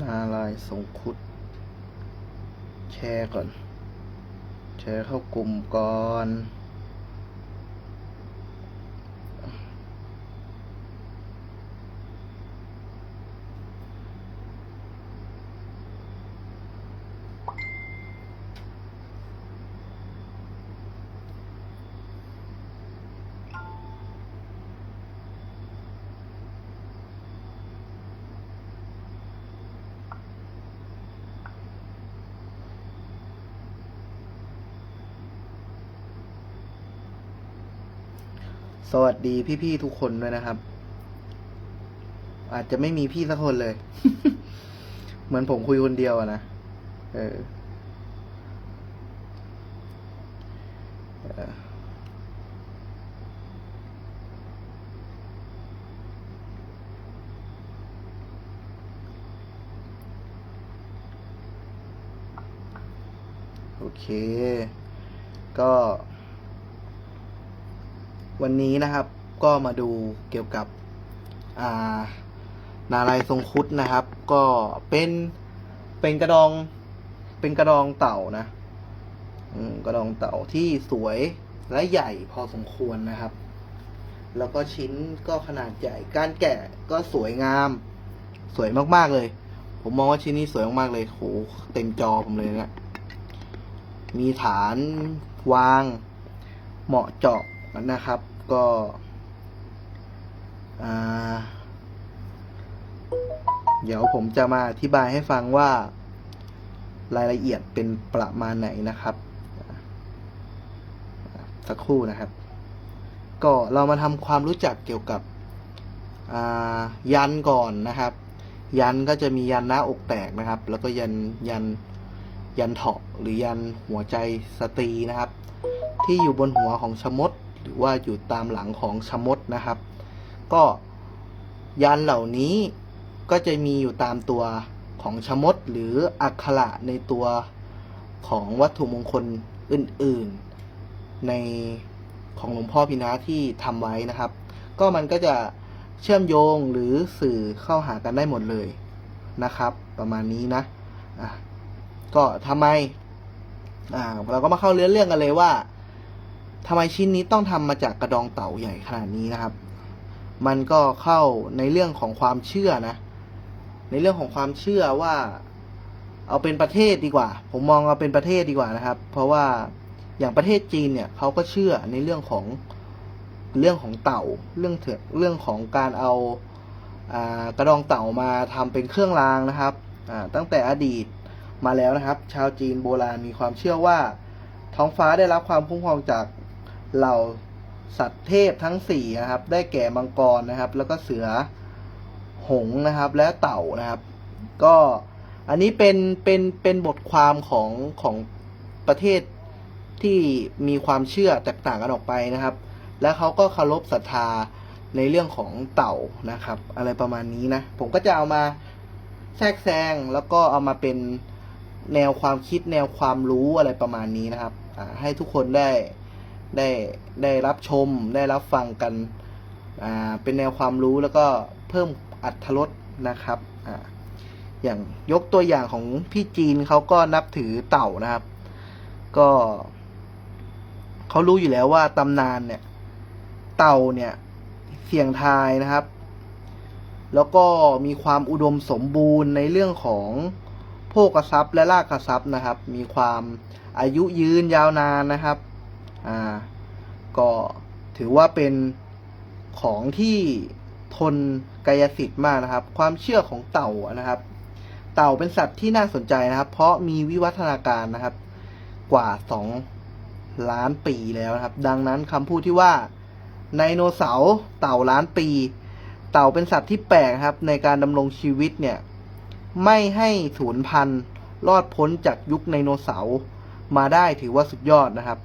นาลายสงคุด แชร์ก่อน แชร์เข้ากลุ่มก่อน สวัสดีพี่ๆทุกคนด้วยนะครับ อาจจะไม่มีพี่สักคนเลย เหมือนผมคุยคนเดียวอะนะ เออเออโอเค ก็ วันนี้นะครับก็มาดูเกี่ยวกับานาลายทรงคุดนะครับ ก็เป็นเป็นกระดองเป็นกระดองเต่านะกระดองเต่าที่สวยและใหญ่พอสมควรนะครับ แล้วก็ชิ้นก็ขนาดใหญ่ การแกะก็สวยงาม สวยมากๆเลย ผมมองว่าชิ้นนี้สวยมากๆเลยโหเต็มจอผมเลยนะมีฐานวางเหมาะเจาะนะครับ ก็เดี๋ยวผมจะมาอธิบายให้ฟังว่ารายละเอียดเป็นประมาณไหนนะครับ สักครู่นะครับ ก็เรามาทำความรู้จักเกี่ยวกับยันก่อนนะครับ ยันก็จะมียันหน้าอกแตกนะครับ แล้วก็ยันยันยันเถาะหรือยันหัวใจสตรีนะครับ ที่อยู่บนหัวของชะมด หรือว่าอยู่ตามหลังของชมดนะครับ ก็ยันเหล่านี้ก็จะมีอยู่ตามตัวของชมดหรืออักขระในตัวของวัตถุมงคลอื่นๆ ในของหลวงพ่อพินาที่ทำไว้นะครับ ก็มันก็จะเชื่อมโยงหรือสื่อเข้าหากันได้หมดเลยนะครับ ประมาณนี้นะอะก็ทำไมอ่าเราก็มาเข้าเรื่องเรื่องกันเลยว่า ทำไมชิ้นนี้ต้องทำมาจากกระดองเต่าใหญ่ขนาดนี้นะครับ มันก็เข้าในเรื่องของความเชื่อนะ ในเรื่องของความเชื่อว่า เอาเป็นประเทศดีกว่า ผมมองเอาเป็นประเทศดีกว่านะครับ เพราะว่าอย่างประเทศจีนเนี่ยเขาก็เชื่อในเรื่องของเรื่องของเต่า เรื่องเถอเรื่องของการเอาอากระดองเต่ามาทำเป็นเครื่องรางนะครับตั้งแต่อดีตมาแล้วนะครับ ชาวจีนโบราณมีความเชื่อว่า ท้องฟ้าได้รับความคุ้มครองจาก เหล่าสัตว์เทพทั้งสี่นะครับ ได้แก่มังกรนะครับ แล้วก็เสือหงส์นะครับ และเต่านะครับ ก็อันนี้เป็นเป็นเป็นบทความของของประเทศที่มีความเชื่อแตกต่างกันออกไปนะครับ และเขาก็เคารพศรัทธาในเรื่องของเต่านะครับ อะไรประมาณนี้นะ ผมก็จะเอามาแทรกแซงแล้วก็เอามาเป็นแนวความคิดแนวความรู้อะไรประมาณนี้นะครับให้ทุกคนได้ ได้ได้รับชมได้รับฟังกันอ่าเป็นแนวความรู้แล้วก็เพิ่มอัตรสนะครับอ่าอย่างยกตัวอย่างของพี่จีนเขาก็นับถือเต่านะครับ ก็เขารู้อยู่แล้วว่าตำนานเนี่ย เต่าเนี่ยเสี่ยงทายนะครับ แล้วก็มีความอุดมสมบูรณ์ในเรื่องของโภคทรัพย์และลากทรัพย์นะครับ มีความอายุยืนยาวนานนะครับ อ่าก็ถือว่าเป็นของที่ทนกายสิทธิ์มากนะครับ ความเชื่อของเต่านะครับ เต่าเป็นสัตว์ที่น่าสนใจนะครับ เพราะมีวิวัฒนาการนะครับ กว่าสองล้านปีแล้วนะครับ ดังนั้นคำพูดที่ว่าไดโนเสาร์เต่าล้านปี เต่าเป็นสัตว์ที่แปลกครับ ในการดำรงชีวิตเนี่ย ไม่ให้สูญพันธุ์รอดพ้นจากยุคไดโนเสาร์มาได้ถือว่าสุดยอดนะครับ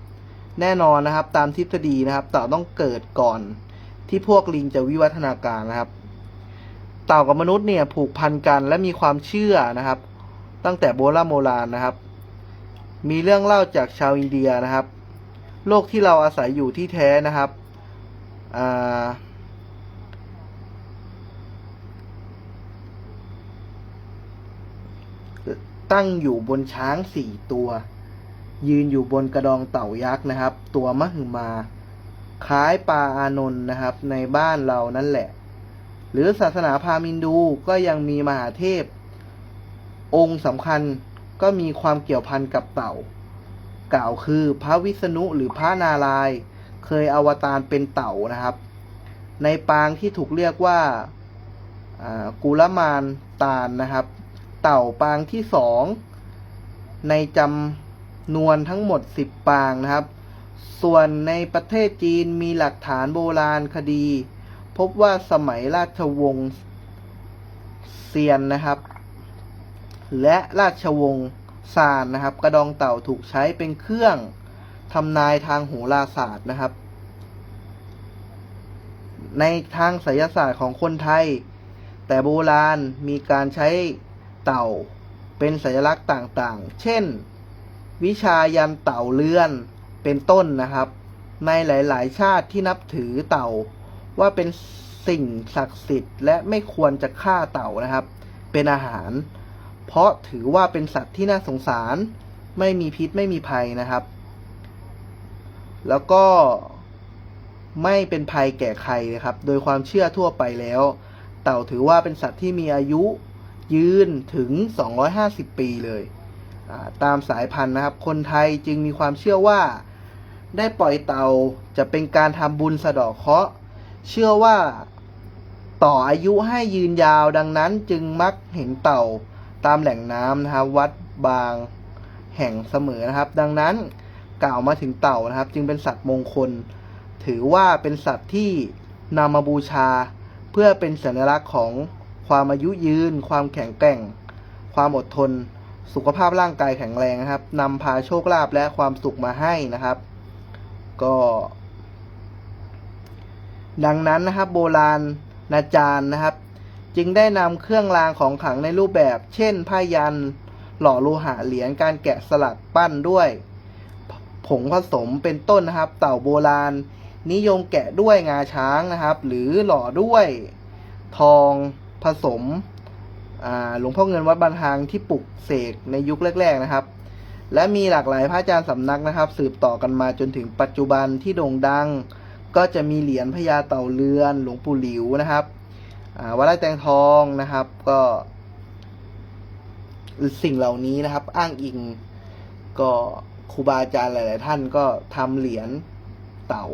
แน่นอนนะครับ ตามทฤษฎีนะครับ เต่าต้องเกิดก่อนที่พวกลิงจะวิวัฒนาการนะครับ เต่ากับมนุษย์เนี่ยผูกพันกันและมีความเชื่อนะครับ ตั้งแต่โบราณโบราณนะครับ มีเรื่องเล่าจากชาวอินเดียนะครับ โลกที่เราอาศัยอยู่ที่แท้นะครับตั้งอยู่บนช้างสี่ตัว ยืนอยู่บนกระดองเต่ายักษ์นะครับ ตัวมหึมา คล้ายปลาอานนท์นะครับ ในบ้านเรานั่นแหละ หรือศาสนาพราหมินดูก็ยังมีมหาเทพ องค์สำคัญก็มีความเกี่ยวพันกับเต่า กล่าวคือพระวิษณุหรือพระนารายณ์เคยอวตารเป็นเต่านะครับ ในปางที่ถูกเรียกว่ากุลมานตาลนะครับ เต่าปางที่สองในจำ นวนทั้งหมด 10 ปางนะครับ ส่วนในประเทศจีนมีหลักฐานโบราณคดี พบว่าสมัยราชวงศ์เซียนนะครับ และราชวงศ์ซานนะครับ กระดองเต่าถูกใช้เป็นเครื่องทำนายทางโหราศาสตร์นะครับ ในทางไสยศาสตร์ของคนไทย แต่โบราณมีการใช้เต่าเป็นสัญลักษณ์ต่างๆ เช่น วิชายันเต่าเลื่อนเป็นต้นนะครับ ในหลาย ๆ ชาติที่นับถือเต่า ว่าเป็นสิ่งศักดิ์สิทธิ์ และไม่ควรจะฆ่าเต่านะครับ เป็นอาหาร เพราะถือว่าเป็นสัตว์ที่น่าสงสาร ไม่มีพิษไม่มีภัยนะครับ แล้วก็ไม่เป็นภัยแก่ใครนะครับ โดยความเชื่อทั่วไปแล้ว เต่าถือว่าเป็นสัตว์ที่มีอายุยืนถึง 250 ปีเลย ตามสายพันธุ์นะครับ คนไทยจึงมีความเชื่อว่า ได้ปล่อยเต่าจะเป็นการทำบุญสะดาะเคราะห์เชื่อว่าต่ออายุให้ยืนยาวดังนั้นจึงมักเห็นเต่าตามแหล่งน้ำนะครับ วัดบางแห่งเสมอนะครับ ดังนั้นกล่าวมาถึงเต่านะครับ จึงเป็นสัตว์มงคล ถือว่าเป็นสัตว์ที่นำมาบูชา เพื่อเป็นสัญลักษณ์ของความอายุยืน ความแข็งแกร่ง ความอดทน สุขภาพร่างกายแข็งแรงนะครับนำพาโชคลาภและความสุขมาให้นะครับ ก็ ดังนั้นนะครับ โบราณนาจารย์นะครับ จึงได้นำเครื่องรางของขลังในรูปแบบ เช่นผ้ายัน หล่อโลหะเหรียญการแกะสลักปั้นด้วย ผงผสมเป็นต้นนะครับ เต่าโบราณ นิยมแกะด้วยงาช้างนะครับ หรือหล่อด้วย ทองผสม หลวงพ่อเงินวัดบานทางที่ปลุกเสกในยุคแรก ๆนะครับ และมีหลากหลายพระอาจารย์สำนักนะครับ สืบต่อกันมาจนถึงปัจจุบันที่โด่งดัง ก็จะมีเหรียญพญาเต่าเรือน หลวงปู่หลิวนะครับวัดไร่แตงทองนะครับก็สิ่งเหล่านี้นะครับ อ้างอิงก็ครูบาอาจารย์หลาย ๆ ท่านก็ทำเหรียญเต่า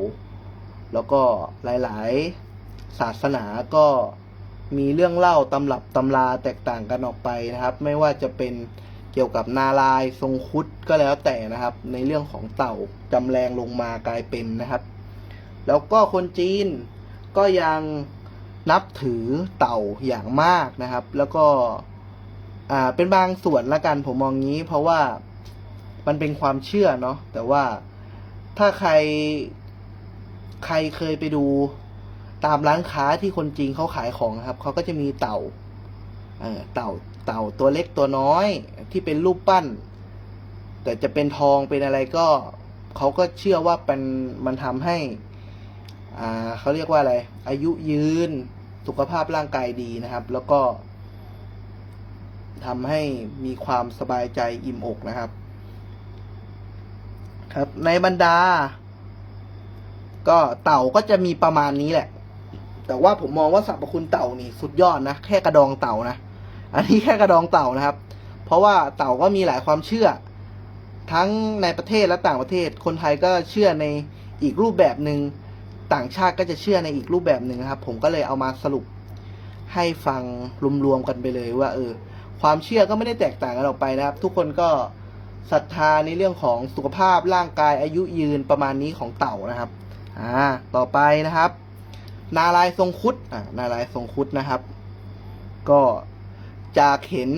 แล้วก็หลาย ๆ ศาสนาก็ มีเรื่องเล่าตำรับตำราแตกต่างกันออกไปนะครับ ไม่ว่าจะเป็นเกี่ยวกับนารายทรงคุดก็แล้วแต่นะครับ ในเรื่องของเต่าจำแรงลงมากลายเป็นนะครับ แล้วก็คนจีนก็ยังนับถือเต่าอย่างมากนะครับ แล้วก็อ่าเป็นบางส่วนละกันผมมองงี้ เพราะว่ามันเป็นความเชื่อเนาะแต่ว่าถ้าใครใครเคยไปดู ตามร้านค้าที่คนจีนเขาขายของนะครับเขาก็จะมีเต่าเออเต่าเต่าตัวเล็กตัวน้อยที่เป็นรูปปั้น แต่จะเป็นทองเป็นอะไรก็เขาก็เชื่อว่าเป็นมันทำให้ อ่าเขาเรียกว่าอะไร อายุยืนสุขภาพร่างกายดีนะครับ แล้วก็ทำให้มีความสบายใจอิ่มอกนะครับ ครับ ในบรรดา ก็เต่าก็จะมีประมาณนี้แหละ แต่ว่าผมมองว่าสรรพคุณเต่านี่สุดยอดนะ แค่กระดองเต่านะ อันนี้แค่กระดองเต่านะครับ เพราะว่าเต่าก็มีหลายความเชื่อ ทั้งในประเทศและต่างประเทศ คนไทยก็เชื่อในอีกรูปแบบหนึ่งต่างชาติก็จะเชื่อในอีกรูปแบบหนึ่งนะครับ ผมก็เลยเอามาสรุปให้ฟังรวมๆกันไปเลยว่า เออ ความเชื่อก็ไม่ได้แตกต่างกันออกไปนะครับ ทุกคนก็ศรัทธาในเรื่องของสุขภาพร่างกายอายุยืนประมาณนี้ของเต่านะครับ อ่า ต่อไปนะครับ นาลายทรงคุดอ่านาลายทรงคุดนะครับ ก็จากเห็น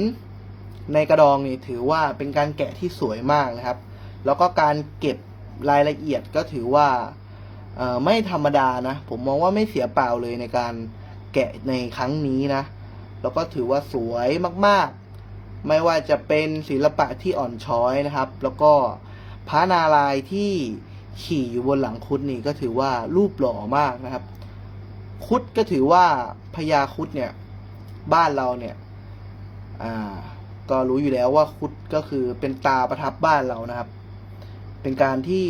ในกระดองนี่ถือว่าเป็นการแกะที่สวยมากนะครับ แล้วก็การเก็บรายละเอียดก็ถือว่าไม่ธรรมดานะ ผมมองว่าไม่เสียเปล่าเลยในการแกะในครั้งนี้นะ แล้วก็ถือว่าสวยมากๆ ไม่ว่าจะเป็นศิลปะที่อ่อนช้อยนะครับ แล้วก็พระนารายที่ขี่อยู่บนหลังคุดนี่ก็ถือว่ารูปหล่อมากนะครับ คุดก็ถือว่าพญาคุดเนี่ย บ้านเราเนี่ย อ่า ก็รู้อยู่แล้วว่าคุดก็คือเป็นตาประทับบ้านเรานะครับ เป็นการที่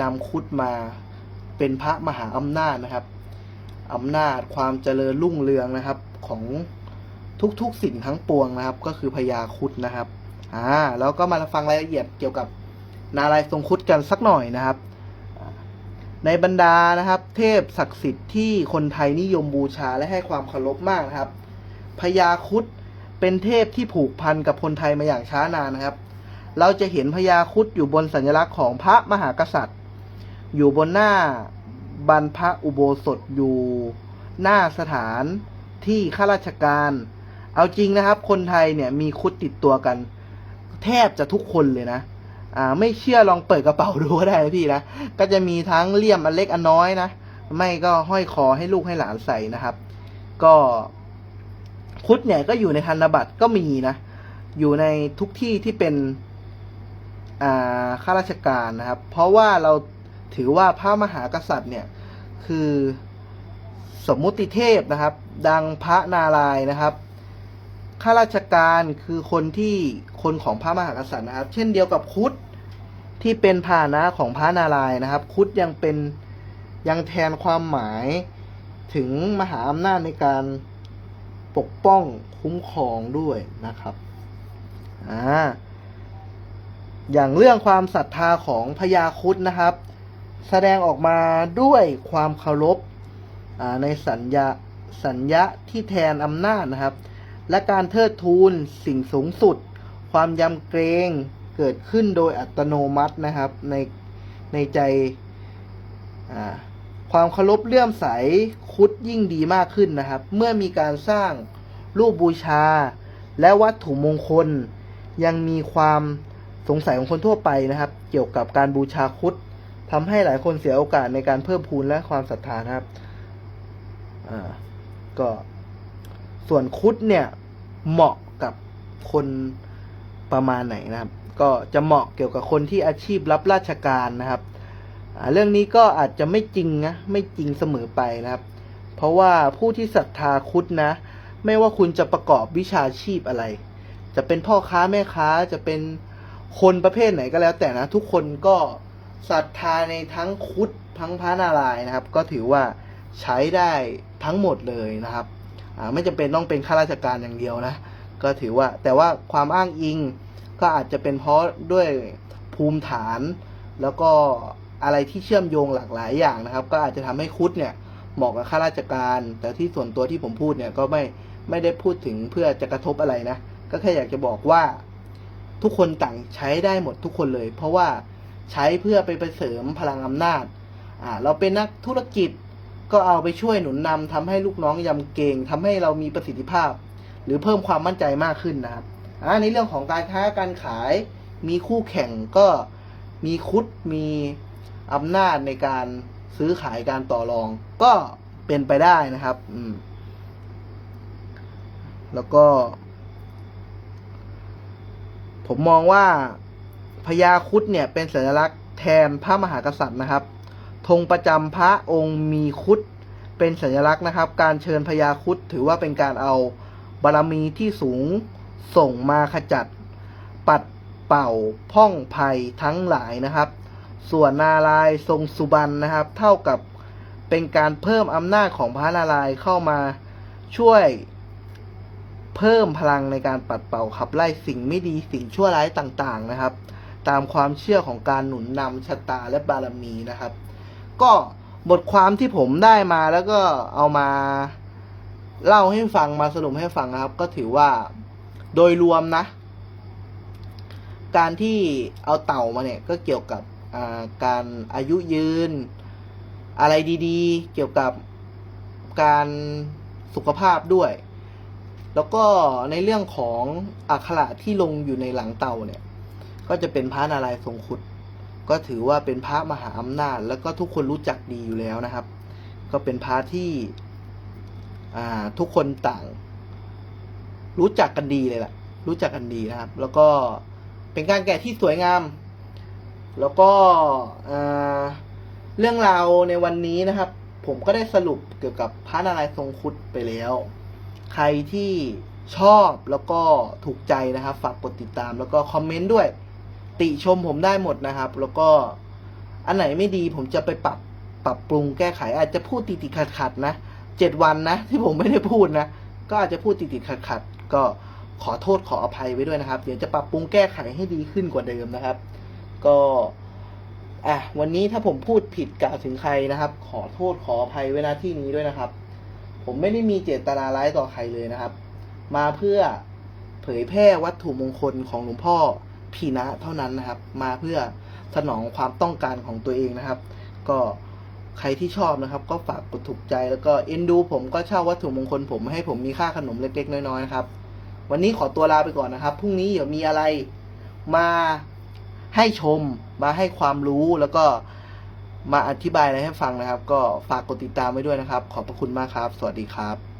นำคุดมาเป็นพระมหาอำนาจนะครับอำนาจความเจริญรุ่งเรืองนะครับ ของทุกๆสิ่งทั้งปวงนะครับ ก็คือพญาคุดนะครับ อ่า แล้วก็มาฟังรายละเอียดเกี่ยวกับนารายทรงคุดกันสักหน่อยนะครับ ในบรรดานะครับ เทพศักดิ์สิทธิ์ที่คนไทยนิยมบูชาและให้ความเคารพมากนะครับพญาคุดเป็นเทพที่ผูกพันกับคนไทยมาอย่างช้านานนะครับ เราจะเห็นพญาคุดอยู่บนสัญลักษณ์ของพระมหากษัตริย์ อยู่บนหน้าบรรพอุโบสถอยู่หน้าสถานที่ข้าราชการ เอาจริงนะครับ คนไทยเนี่ยมีคุดติดตัวกัน แทบจะทุกคนเลยนะ อ่าไม่เชื่อลองเปิดกระเป๋าดูก็ได้นะพี่นะ ก็จะมีทั้งเลี่ยมอันเล็กอันน้อยนะ ไม่ก็ห้อยคอให้ลูกให้หลานใส่นะครับ ก็คุดเนี่ยก็อยู่ในธนบัตรก็มีนะ อยู่ในทุกที่ที่เป็นอ่าข้าราชการนะครับ เพราะว่าเราถือว่าพระมหากษัตริย์เนี่ยคือสมมุติเทพนะครับ ดังพระนารายนะครับ ข้าราชการคือคนที่คนของพระมหากษัตริย์นะครับ เช่นเดียวกับคุดที่เป็นพาหนะของพระนารายณ์นะครับ คุดยังเป็นยังแทนความหมายถึงมหาอำนาจในการปกป้องคุ้มครองด้วยนะครับอ่าอย่างเรื่องความศรัทธาของพญาคุดนะครับ แสดงออกมาด้วยความเคารพอ่าในสัญญาสัญญาที่แทนอำนาจนะครับ และการเทิดทูนสิ่งสูงสุด ความยำเกรงเกิดขึ้นโดยอัตโนมัตินะครับ ในในใจความเคารพเลื่อมใสคุดยิ่งดีมากขึ้นนะครับ เมื่อมีการสร้างรูปบูชา และวัตถุมงคล ยังมีความสงสัยของคนทั่วไปนะครับ เกี่ยวกับการบูชาคุดทำให้หลายคนเสียโอกาสในการเพิ่มพูนและความศรัทธานะครับ อ่า ก็ ส่วนคุดเนี่ยเหมาะกับคนประมาณไหนนะครับ ก็จะเหมาะเกี่ยวกับคนที่อาชีพรับราชการนะครับ เรื่องนี้ก็อาจจะไม่จริงนะไม่จริงเสมอไปนะครับ เพราะว่าผู้ที่ศรัทธาคุดนะ ไม่ว่าคุณจะประกอบวิชาชีพอะไร จะเป็นพ่อค้าแม่ค้าจะเป็นคนประเภทไหนก็แล้ว แต่นะทุกคนก็ศรัทธาในทั้งคุดทั้งพระนารายณ์นะครับ ก็ถือว่าใช้ได้ทั้งหมดเลยนะครับ ไม่จำเป็นต้องเป็นข้าราชการอย่างเดียวนะ ก็ถือว่าแต่ว่าความอ้างอิงก็อาจจะเป็นเพราะด้วยภูมิฐาน แล้วก็อะไรที่เชื่อมโยงหลากหลายอย่างนะครับ ก็อาจจะทำให้คุดเนี่ยเหมาะกับข้าราชการ แต่ที่ส่วนตัวที่ผมพูดเนี่ยก็ไม่ไม่ได้พูดถึงเพื่อจะกระทบอะไรนะ ก็แค่อยากจะบอกว่าทุกคนต่างใช้ได้หมดทุกคนเลย เพราะว่าใช้เพื่อไปไปเสริมพลังอำนาจอ่าเราเป็นนักธุรกิจ ก็เอาไปช่วยหนุนนำทำให้ลูกน้องยำเก่งทำให้เรามีประสิทธิภาพ หรือเพิ่มความมั่นใจมากขึ้นนะครับอ่าในเรื่องของการค้าการขาย มีคู่แข่งก็มีคุดมีอำนาจในการซื้อขายการต่อรอง ก็เป็นไปได้นะครับ อืม แล้วก็ ผมมองว่าพญาคุดเนี่ยเป็นสัญลักษณ์แทนพระมหากษัตริย์นะครับ ธงประจำพระองค์มีคุดเป็นสัญลักษณ์นะครับ การเชิญพญาคุดถือว่าเป็นการเอาบารมีที่สูงส่งมาขจัด ปัดเป่าพ่องภัยทั้งหลายนะครับ ส่วนนารายทรงสุบรรณนะครับ เท่ากับเป็นการเพิ่มอำนาจของพระนารายเข้ามาช่วยเพิ่มพลังในการปัดเป่าขับไล่สิ่งไม่ดีสิ่งชั่วร้ายต่างๆนะครับ ตามความเชื่อของการหนุนนำชะตาและบารมีนะครับ ก็บทความที่ผมได้มาแล้วก็เอามาเล่าให้ฟังมาสรุปให้ฟังนะครับ ก็ถือว่าโดยรวมนะ การที่เอาเต่ามาเนี่ยก็เกี่ยวกับาการอายุยืน อะไรดีๆ เกี่ยวกับการสุขภาพด้วย แล้วก็ในเรื่องของอักขระที่ลงอยู่ในหลังเต่าเนี่ย ก็จะเป็นพระนารายณ์ทรงครุด ก็ถือว่าเป็นพระมหาอำนาจ แล้วก็ทุกคนรู้จักดีอยู่แล้วนะครับ ก็เป็นพระที่ทุกคนต่าง รู้จักกันดีเลยแหละรู้จักกันดีนะครับ แล้วก็เป็นการแกะที่สวยงาม แล้วก็เรื่องราวในวันนี้นะครับ ผมก็ได้สรุปเกี่ยวกับพระนารายณ์ทรงคุดไปแล้ว ใครที่ชอบแล้วก็ถูกใจนะครับ ฝากกดติดตามแล้วก็คอมเมนต์ด้วย ติชมผมได้หมดนะครับ แล้วก็อันไหนไม่ดีผมจะไปปรับปรับปรุงแก้ไข อาจจะพูดติดติดขัดขัดนะเจ็ดวันนะ ที่ผมไม่ได้พูดนะ ก็อาจจะพูดติดติดขัดขัดก็ขอโทษขออภัยไว้ด้วยนะครับ เดี๋ยวจะปรับปรุงแก้ไขให้ดีขึ้นกว่าเดิมนะครับ ก็อะวันนี้ถ้าผมพูดผิดกล่าวถึงใครนะครับ ขอโทษขออภัยไว้ณที่นี้ด้วยนะครับ ผมไม่ได้มีเจตนาร้ายต่อใครเลยนะครับ มาเพื่อเผยแพร่วัตถุมงคลของหลวงพ่อ พีนะเท่านั้นนะครับ มาเพื่อสนองความต้องการของตัวเองนะครับ ก็ใครที่ชอบนะครับ ก็ฝากกดถูกใจแล้วก็เอ็นดู ผมก็เช่าวัตถุมงคลผมให้ผมมีค่าขนมเล็ก ๆ น้อยๆนะครับ วันนี้ขอตัวลาไปก่อนนะครับพรุ่งนี้เดี๋ยวมีอะไรมาให้ชมมาให้ความรู้แล้วก็มาอธิบายอะไรให้ฟังนะครับ ก็ฝากกดติดตามไว้ด้วยนะครับ ขอบพระคุณมากครับ สวัสดีครับ